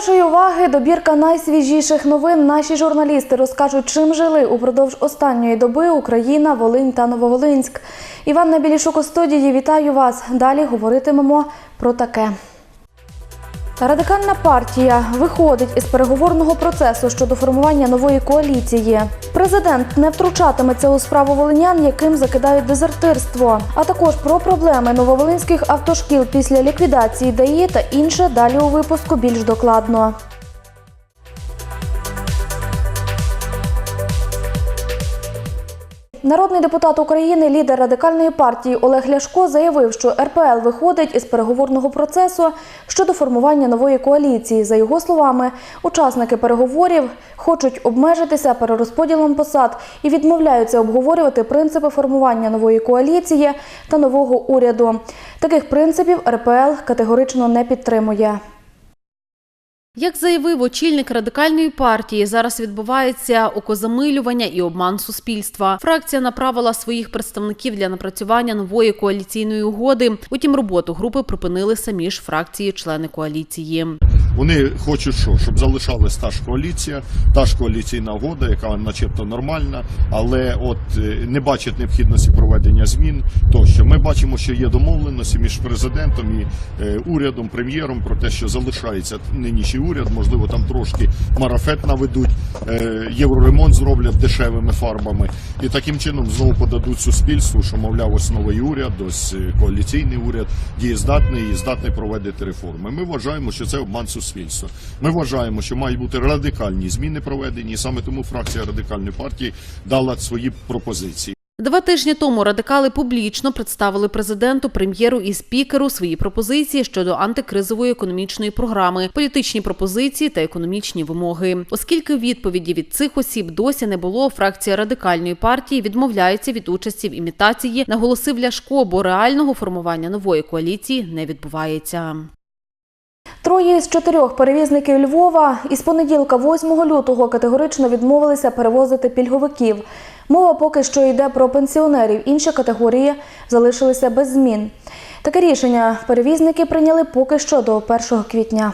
вашої уваги добірка найсвіжіших новин. Наші журналісти розкажуть, чим жили упродовж останньої доби Україна, Волинь та Нововолинськ. Іванна Набілішук у студії. Вітаю вас. Далі говоритимемо про таке. Радикальна партія виходить із переговорного процесу щодо формування нової коаліції. Президент не втручатиметься у справу волинян, яким закидають дезертирство. А також про проблеми нововолинських автошкіл після ліквідації ДАІ та інше далі у випуску більш докладно. Народний депутат України, лідер радикальної партії Олег Ляшко заявив, що РПЛ виходить із переговорного процесу щодо формування нової коаліції. За його словами, учасники переговорів хочуть обмежитися перерозподілом посад і відмовляються обговорювати принципи формування нової коаліції та нового уряду. Таких принципів РПЛ категорично не підтримує. Як заявив очільник радикальної партії, зараз відбувається окозамилювання і обман суспільства. Фракція направила своїх представників для напрацювання нової коаліційної угоди. Утім, роботу групи припинили самі ж фракції, члени коаліції. Вони хочуть що? Щоб залишалась та ж коаліція, та ж коаліційна угода, яка начебто нормальна, але от е, не бачать необхідності проведення змін. Тощо ми бачимо, що є домовленості між президентом і е, урядом, прем'єром про те, що залишається нинішній уряд, можливо, там трошки марафет наведуть, е, євроремонт зроблять дешевими фарбами, і таким чином знову подадуть суспільству, що мовляв, ось новий уряд, ось коаліційний уряд дієздатний і здатний проводити реформи. Ми вважаємо, що це обман суспільства. Ми вважаємо, що мають бути радикальні зміни проведені. і Саме тому фракція радикальної партії дала свої пропозиції. Два тижні тому радикали публічно представили президенту, прем'єру і спікеру свої пропозиції щодо антикризової економічної програми, політичні пропозиції та економічні вимоги. Оскільки відповіді від цих осіб досі не було, фракція радикальної партії відмовляється від участі в імітації, наголосив Ляшко, бо реального формування нової коаліції не відбувається. Троє з чотирьох перевізників Львова із понеділка, 8 лютого, категорично відмовилися перевозити пільговиків. Мова поки що йде про пенсіонерів. Інші категорії залишилися без змін. Таке рішення перевізники прийняли поки що до 1 квітня.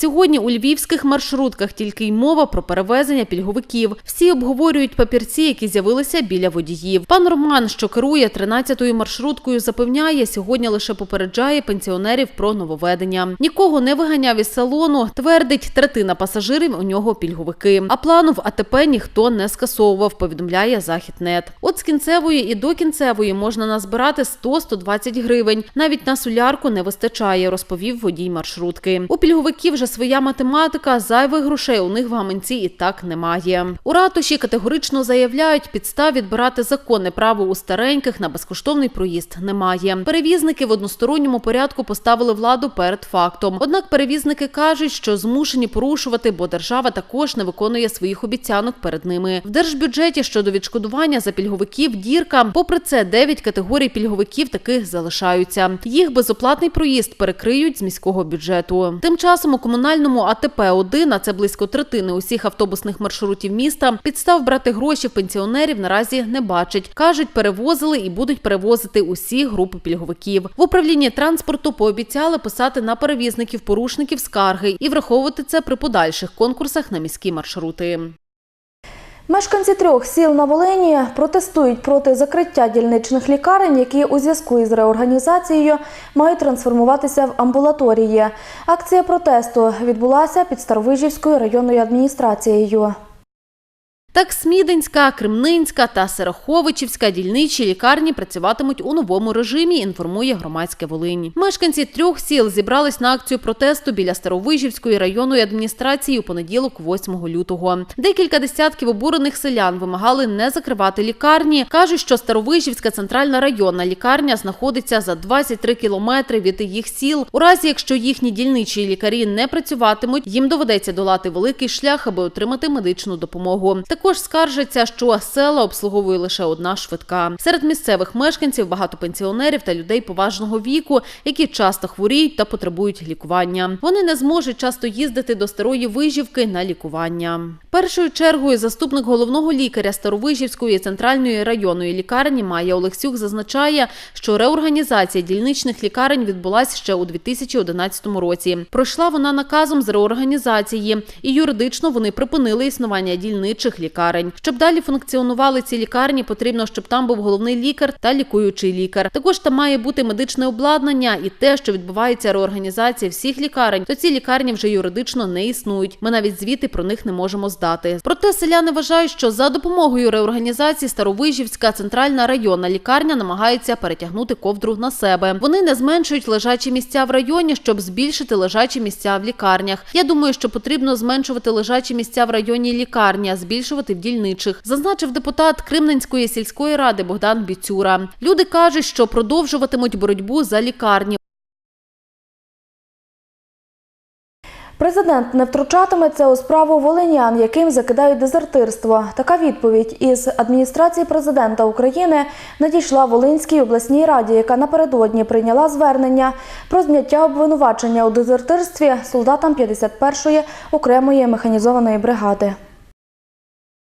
Сьогодні у львівських маршрутках тільки й мова про перевезення пільговиків. Всі обговорюють папірці, які з'явилися біля водіїв. Пан Роман, що керує 13-ю маршруткою, запевняє, сьогодні лише попереджає пенсіонерів про нововведення. Нікого не виганяв із салону. Твердить, третина пасажирів у нього пільговики. А плану в АТП ніхто не скасовував. Повідомляє Західнет. От з кінцевої і до кінцевої можна назбирати 100-120 гривень. Навіть на солярку не вистачає, розповів водій маршрутки. У пільговиків вже своя математика, зайвих грошей у них в гаманці і так немає. У ратуші категорично заявляють, підстав відбирати законне право у стареньких на безкоштовний проїзд немає. Перевізники в односторонньому порядку поставили владу перед фактом. Однак перевізники кажуть, що змушені порушувати, бо держава також не виконує своїх обіцянок перед ними. В держбюджеті щодо відшкодування за пільговиків дірка. Попри це, 9 категорій пільговиків таких залишаються. Їх безоплатний проїзд перекриють з міського бюджету. Тим часом у комунальному АТП 1 а це близько третини усіх автобусних маршрутів міста, підстав брати гроші пенсіонерів наразі не бачить. Кажуть, перевозили і будуть перевозити усі групи пільговиків. В управлінні транспорту пообіцяли писати на перевізників порушників скарги і враховувати це при подальших конкурсах на міські маршрути. Мешканці трьох сіл на Волині протестують проти закриття дільничних лікарень, які у зв'язку із реорганізацією мають трансформуватися в амбулаторії. Акція протесту відбулася під Старовижівською районною адміністрацією. Так, Смідинська, Кремнинська та Сероховичівська дільничі лікарні працюватимуть у новому режимі. Інформує громадське Волинь. Мешканці трьох сіл зібрались на акцію протесту біля Старовижівської районної адміністрації у понеділок, 8 лютого. Декілька десятків обурених селян вимагали не закривати лікарні. кажуть, що Старовижівська центральна районна лікарня знаходиться за 23 кілометри від їх сіл. У разі, якщо їхні дільничі лікарі не працюватимуть, їм доведеться долати великий шлях, аби отримати медичну допомогу. Також Також скаржаться, що села обслуговує лише одна швидка. Серед місцевих мешканців багато пенсіонерів та людей поважного віку, які часто хворіють та потребують лікування. Вони не зможуть часто їздити до старої вижівки на лікування. Першою чергою заступник головного лікаря Старовижівської центральної районної лікарні Майя Олексюк зазначає, що реорганізація дільничних лікарень відбулася ще у 2011 році. Пройшла вона наказом з реорганізації, і юридично вони припинили існування дільничих лікарень. Щоб далі функціонували ці лікарні, потрібно, щоб там був головний лікар та лікуючий лікар. Також там має бути медичне обладнання і те, що відбувається реорганізація всіх лікарень, то ці лікарні вже юридично не існують. Ми навіть звіти про них не можемо здати. Проте селяни вважають, що за допомогою реорганізації Старовижівська центральна районна лікарня намагається перетягнути ковдру на себе. Вони не зменшують лежачі місця в районі, щоб збільшити лежачі місця в лікарнях. Я думаю, що потрібно зменшувати лежачі місця в районі лікарні, а збільшувати в дільничих, зазначив депутат Кримненської сільської ради Богдан Біцюра. Люди кажуть, що продовжуватимуть боротьбу за лікарні. Президент не втручатиметься у справу волинян, яким закидають дезертирство. Така відповідь із адміністрації президента України надійшла Волинській обласній раді, яка напередодні прийняла звернення про зняття обвинувачення у дезертирстві солдатам 51-ї окремої механізованої бригади.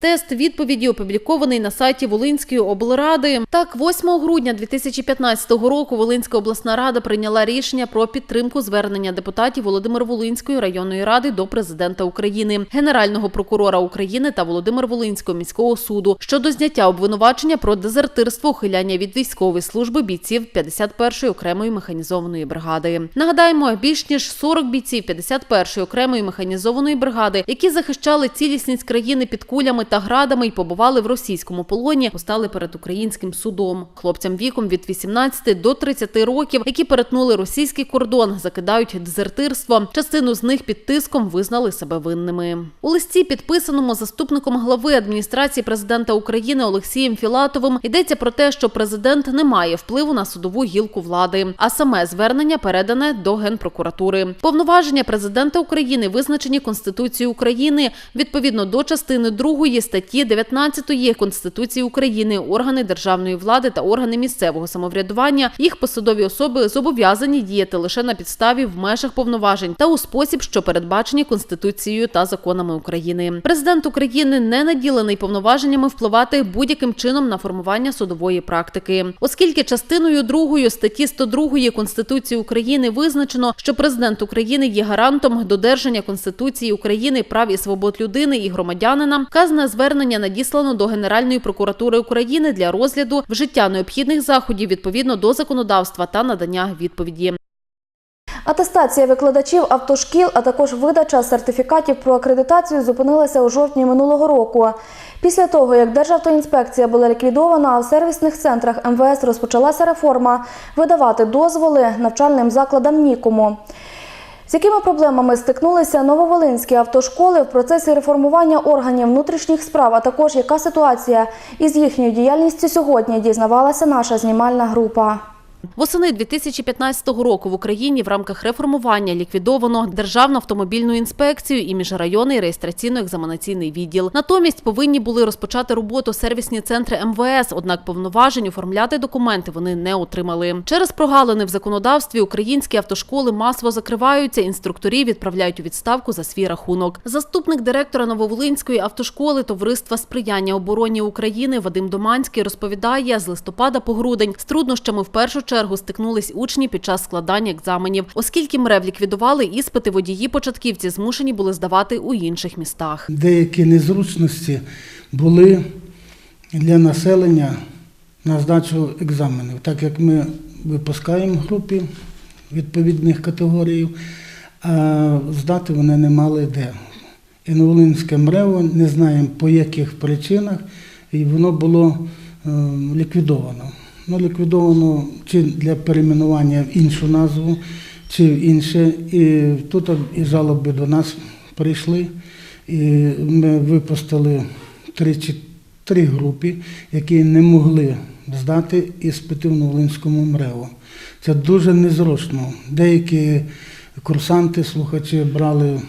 Тест відповіді опублікований на сайті Волинської облради. Так, 8 грудня 2015 року Волинська обласна рада прийняла рішення про підтримку звернення депутатів Володимир Волинської районної ради до президента України, генерального прокурора України та Володимир Волинського міського суду щодо зняття обвинувачення про дезертирство, ухиляння від військової служби бійців 51-ї окремої механізованої бригади. Нагадаємо, більш ніж 40 бійців 51-ї окремої механізованої бригади, які захищали цілісність країни під кулями та градами і побували в російському полоні, постали перед українським судом. Хлопцям віком від 18 до 30 років, які перетнули російський кордон, закидають дезертирство. Частину з них під тиском визнали себе винними. У листі, підписаному заступником глави адміністрації президента України Олексієм Філатовим, йдеться про те, що президент не має впливу на судову гілку влади, а саме звернення передане до генпрокуратури. Повноваження президента України визначені Конституцією України відповідно до частини 2 статті 19 Конституції України. Органи державної влади та органи місцевого самоврядування їх посадові особи зобов'язані діяти лише на підставі в межах повноважень та у спосіб, що передбачені Конституцією та законами України. Президент України не наділений повноваженнями впливати будь-яким чином на формування судової практики, оскільки частиною другою статті 102 Конституції України визначено, що президент України є гарантом додержання Конституції України прав і свобод людини і громадянина. Звернення надіслано до Генеральної прокуратури України для розгляду вжиття необхідних заходів відповідно до законодавства та надання відповіді. Атестація викладачів автошкіл, а також видача сертифікатів про акредитацію зупинилася у жовтні минулого року. Після того, як Державтоінспекція була ліквідована, а в сервісних центрах МВС розпочалася реформа видавати дозволи навчальним закладам нікому. З якими проблемами стикнулися нововолинські автошколи в процесі реформування органів внутрішніх справ, а також яка ситуація із їхньою діяльністю сьогодні, дізнавалася наша знімальна група. Восени 2015 року в Україні в рамках реформування ліквідовано Державну автомобільну інспекцію і міжрайонний реєстраційно-екзаменаційний відділ. Натомість повинні були розпочати роботу сервісні центри МВС, однак повноважень оформляти документи вони не отримали. Через прогалини в законодавстві українські автошколи масово закриваються, інструкторів відправляють у відставку за свій рахунок. Заступник директора Нововолинської автошколи Товариства сприяння обороні України Вадим Доманський розповідає, з листопада по грудень з труднощами в першу чергу стикнулись учні під час складання екзаменів, оскільки МРЕВ ліквідували іспити водії початківці змушені були здавати у інших містах. Деякі незручності були для населення на здачу екзаменів, так як ми випускаємо групи відповідних категорій, а здати вони не мали де. І МРЕВО не знаємо по яких причинах, і воно було е, ліквідовано. Ну, ліквідовано чи для перейменування в іншу назву, чи в інше. І тут і жалоби до нас прийшли. І ми випустили три, чи- три групи, які не могли здати іспити в Новолинському МРЕО. Це дуже незручно. Деякі курсанти, слухачі брали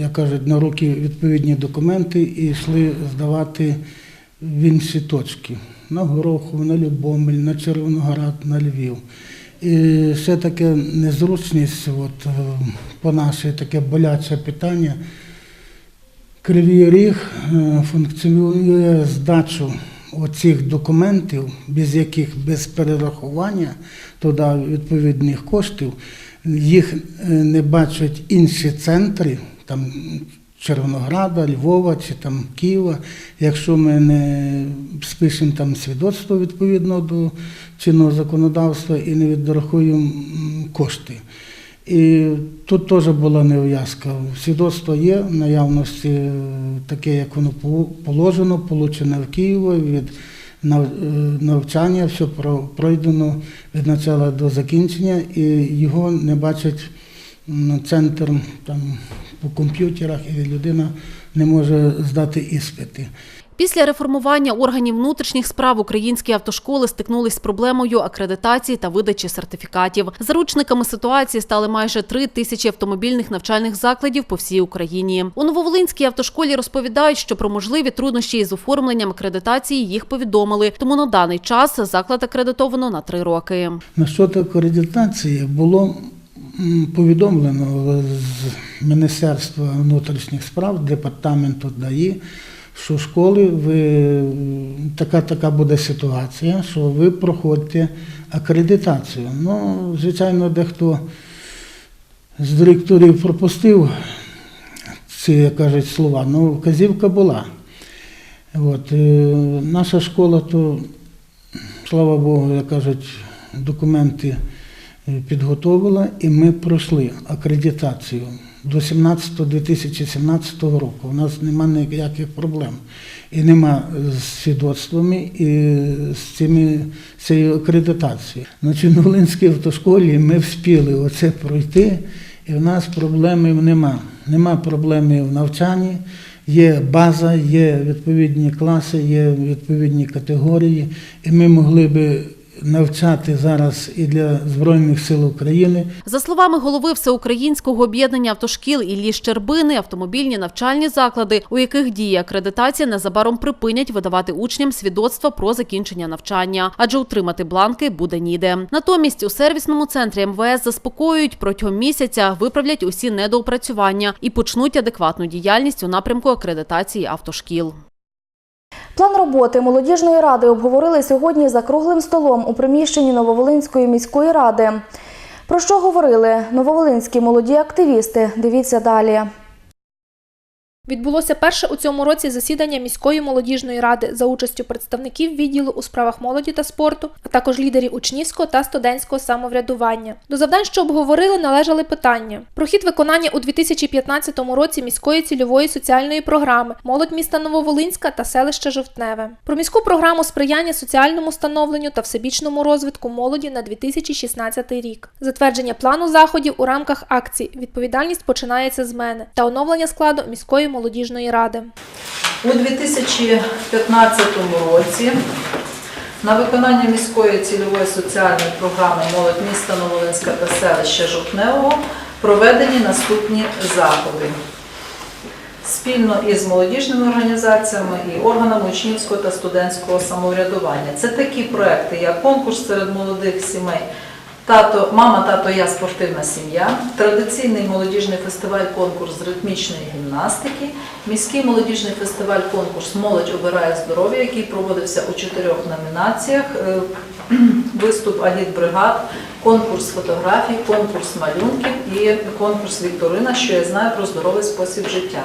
як кажуть, на руки відповідні документи і йшли здавати в інші точки. На Гороху, на Любомель, на Червоноград, на Львів. І ще таке незручність, от, е, по наше таке боляче питання. Кривий Ріг е, функціонує здачу оцих документів, без яких без перерахування туди відповідних коштів, їх е, не бачать інші центри, там Червонограда, Львова чи там Києва. Якщо ми не спишемо там свідоцтво відповідно до чинного законодавства і не відрахуємо кошти. І тут теж була неув'язка. Свідоцтво є в наявності е, таке, як воно положено, получене в Києві від е, навчання, все пройдено від початку до закінчення, і його не бачать м, центр там, по комп'ютерах, і людина не може здати іспити. Після реформування органів внутрішніх справ українські автошколи стикнулись з проблемою акредитації та видачі сертифікатів. Заручниками ситуації стали майже три тисячі автомобільних навчальних закладів по всій Україні. У Нововолинській автошколі розповідають, що про можливі труднощі із оформленням акредитації їх повідомили. Тому на даний час заклад акредитовано на три роки. Насчет акредитації було повідомлено з Міністерства внутрішніх справ, департаменту ДАІ, що школи ви така така буде ситуація, що ви проходите акредитацію. Ну, звичайно, дехто з директорів пропустив ці, як кажуть, слова. Ну, вказівка була. От, е, наша школа, то, слава Богу, як кажуть, документи підготовила, і ми пройшли акредитацію до 17-2017 року. У нас немає ніяких проблем. І нема з свідоцтвами і з цими, цією акредитацією. На Чернолинській автошколі ми вспіли оце пройти, і в нас проблем нема. Нема проблеми в навчанні. Є база, є відповідні класи, є відповідні категорії, і ми могли би навчати зараз і для Збройних сил України, За словами голови Всеукраїнського об'єднання автошкіл Іллі Щербини, автомобільні навчальні заклади, у яких діє акредитація, незабаром припинять видавати учням свідоцтва про закінчення навчання, адже утримати бланки буде ніде. Натомість у сервісному центрі МВС заспокоюють протягом місяця виправлять усі недоопрацювання і почнуть адекватну діяльність у напрямку акредитації автошкіл. План роботи молодіжної ради обговорили сьогодні за круглим столом у приміщенні Нововолинської міської ради. Про що говорили нововолинські молоді активісти? Дивіться далі. Відбулося перше у цьому році засідання міської молодіжної ради за участю представників відділу у справах молоді та спорту, а також лідерів учнівського та студентського самоврядування. До завдань, що обговорили, належали питання: про хід виконання у 2015 році міської цільової соціальної програми Молодь міста Нововолинська та селища Жовтневе, про міську програму сприяння соціальному становленню та всебічному розвитку молоді на 2016 рік, затвердження плану заходів у рамках акцій Відповідальність починається з мене та оновлення складу міської молодіжної ради. У 2015 році на виконання міської цільової соціальної програми Молодь міста Новолинська та селища Жовтневого проведені наступні заходи. Спільно із молодіжними організаціями і органами учнівського та студентського самоврядування. Це такі проекти, як конкурс серед молодих сімей, тато, мама, тато, я спортивна сім'я, традиційний молодіжний фестиваль-конкурс з ритмічної гімнастики, міський молодіжний фестиваль-конкурс Молодь обирає здоров'я, який проводився у чотирьох номінаціях: Е, виступ агітбригад, конкурс фотографій, конкурс малюнків і конкурс Вікторина, що я знаю про здоровий спосіб життя.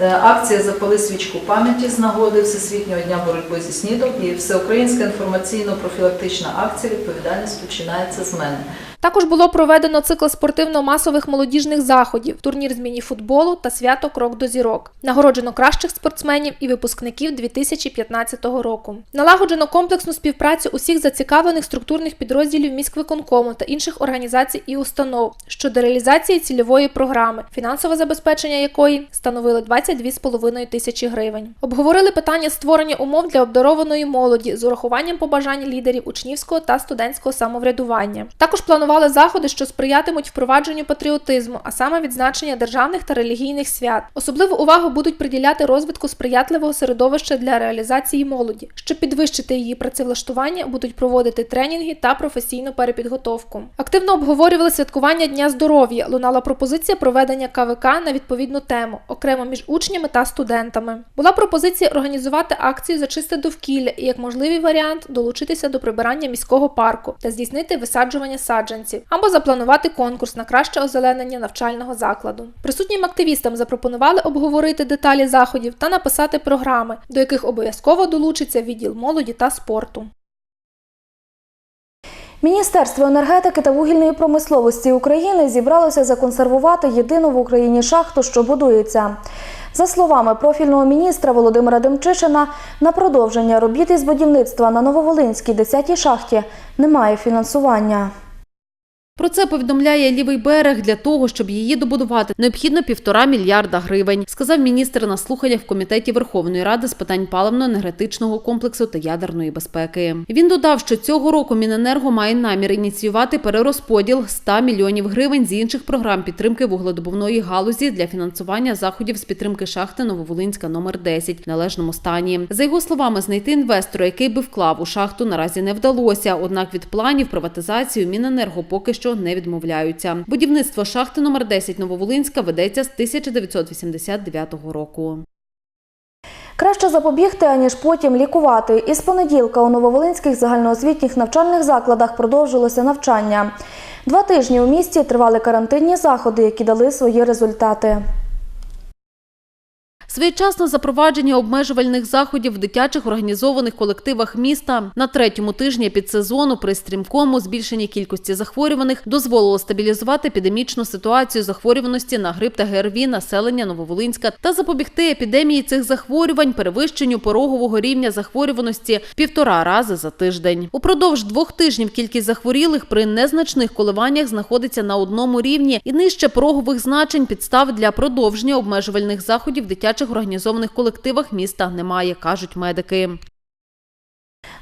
Е, Акція Запали свічку пам'яті з нагоди Всесвітнього дня боротьби зі СНІДом і Всеукраїнська інформаційно-профілактична акція Відповідальність починається з мене. Також було проведено цикл спортивно-масових молодіжних заходів, турнір з міні-футболу та свято Крок до зірок. Нагороджено кращих спортсменів і випускників 2015 року. Налагоджено комплексну співпрацю усіх зацікавлених структурних підрозділів міськвиконкому та інших організацій і установ щодо реалізації цільової програми, фінансове забезпечення якої становило 22,5 тисячі гривень. Обговорили питання створення умов для обдарованої молоді з урахуванням побажань лідерів учнівського та студентського самоврядування. Також планували запланували заходи, що сприятимуть впровадженню патріотизму, а саме відзначення державних та релігійних свят. Особливу увагу будуть приділяти розвитку сприятливого середовища для реалізації молоді. Щоб підвищити її працевлаштування, будуть проводити тренінги та професійну перепідготовку. Активно обговорювали святкування Дня здоров'я. Лунала пропозиція проведення КВК на відповідну тему, окремо між учнями та студентами. Була пропозиція організувати акцію за чисте довкілля і як можливий варіант долучитися до прибирання міського парку та здійснити висаджування саджанців або запланувати конкурс на краще озеленення навчального закладу. Присутнім активістам запропонували обговорити деталі заходів та написати програми, до яких обов'язково долучиться відділ молоді та спорту. Міністерство енергетики та вугільної промисловості України зібралося законсервувати єдину в Україні шахту, що будується. За словами профільного міністра Володимира Демчишина, на продовження робіт із будівництва на Нововолинській 10-й шахті немає фінансування. Про це повідомляє лівий берег. Для того, щоб її добудувати, необхідно півтора мільярда гривень, сказав міністр на слуханнях в комітеті Верховної Ради з питань паливно-енергетичного комплексу та ядерної безпеки. Він додав, що цього року Міненерго має намір ініціювати перерозподіл 100 мільйонів гривень з інших програм підтримки вугледобувної галузі для фінансування заходів з підтримки шахти Нововолинська номер 10 в належному стані. За його словами, знайти інвестора, який би вклав у шахту, наразі не вдалося. Однак від планів приватизацію Міненерго поки що не відмовляються. Будівництво шахти номер 10 Нововолинська ведеться з 1989 року. Краще запобігти, аніж потім лікувати. Із понеділка у нововолинських загальноосвітніх навчальних закладах продовжилося навчання. Два тижні у місті тривали карантинні заходи, які дали свої результати. Своєчасне запровадження обмежувальних заходів в дитячих організованих колективах міста на третьому тижні підсезону при стрімкому збільшенні кількості захворюваних дозволило стабілізувати епідемічну ситуацію захворюваності на грип та ГРВІ населення Нововолинська та запобігти епідемії цих захворювань перевищенню порогового рівня захворюваності півтора рази за тиждень. Упродовж двох тижнів кількість захворілих при незначних коливаннях знаходиться на одному рівні і нижче порогових значень підстав для продовження обмежувальних заходів в дитячих організованих колективах міста немає, кажуть медики.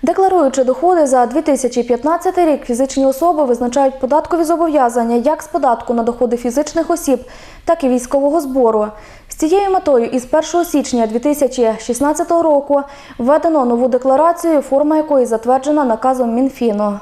Декларуючи доходи за 2015 рік, фізичні особи визначають податкові зобов'язання як з податку на доходи фізичних осіб, так і військового збору. З цією метою із 1 січня 2016 року введено нову декларацію, форма якої затверджена наказом Мінфіну.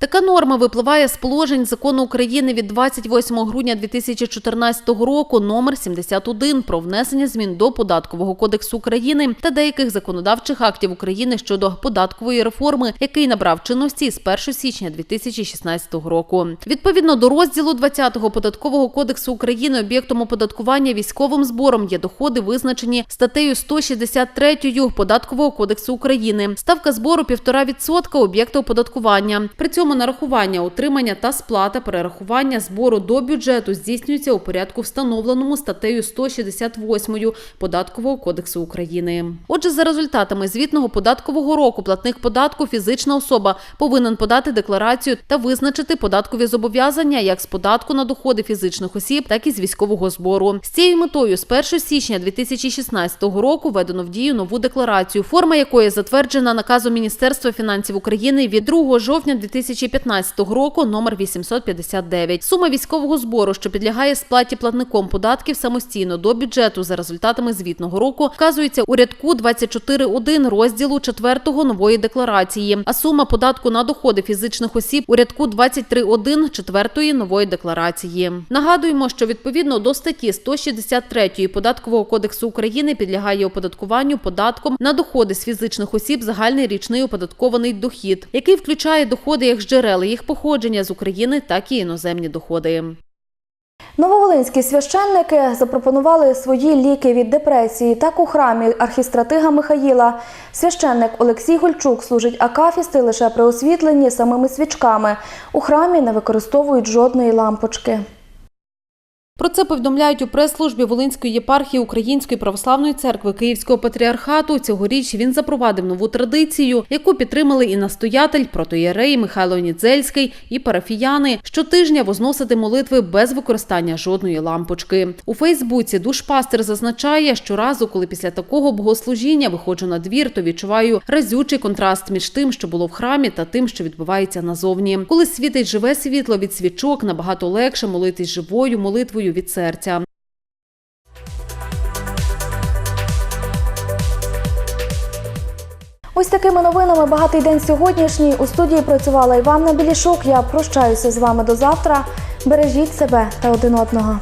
Така норма випливає з положень закону України від 28 грудня 2014 року номер 71 про внесення змін до податкового кодексу України та деяких законодавчих актів України щодо податкової реформи, який набрав чинності з 1 січня 2016 року. Відповідно до розділу 20 податкового кодексу України об'єктом оподаткування військовим збором є доходи, визначені статтею 163 податкового кодексу України. Ставка збору 1,5% об'єкта оподаткування. При цьому нарахування, утримання та сплата перерахування збору до бюджету здійснюється у порядку встановленому статтею 168 податкового кодексу України. Отже, за результатами звітного податкового року платник податку фізична особа повинен подати декларацію та визначити податкові зобов'язання як з податку на доходи фізичних осіб, так і з військового збору. З цією метою з 1 січня 2016 року введено в дію нову декларацію, форма якої затверджена наказом Міністерства фінансів України від 2 жовтня 2015 року номер 859. Сума військового збору, що підлягає сплаті платником податків самостійно до бюджету за результатами звітного року, вказується у рядку 24.1 розділу 4 нової декларації. А сума податку на доходи фізичних осіб у рядку 23.1 4 нової декларації. Нагадуємо, що відповідно до статті 163 податкового кодексу України підлягає оподаткуванню податком на доходи з фізичних осіб загальний річний оподаткований дохід, який включає доходи як з їх походження з України, так і іноземні доходи. Нововолинські священники запропонували свої ліки від депресії. Так у храмі архістратига Михаїла священник Олексій Гольчук служить акафісти лише при освітленні самими свічками. У храмі не використовують жодної лампочки. Про це повідомляють у прес-службі Волинської єпархії Української православної церкви Київського патріархату. Цьогоріч він запровадив нову традицію, яку підтримали і настоятель, протоєрей Михайло Нідзельський і парафіяни. Щотижня возносити молитви без використання жодної лампочки. У Фейсбуці душпастер зазначає, що разу, коли після такого богослужіння виходжу на двір, то відчуваю разючий контраст між тим, що було в храмі, та тим, що відбувається назовні. Коли світить живе світло від свічок, набагато легше молитись живою молитвою від серця. Ось такими новинами багатий день сьогоднішній. У студії працювала Іванна Білішук. Я прощаюся з вами до завтра. Бережіть себе та один одного.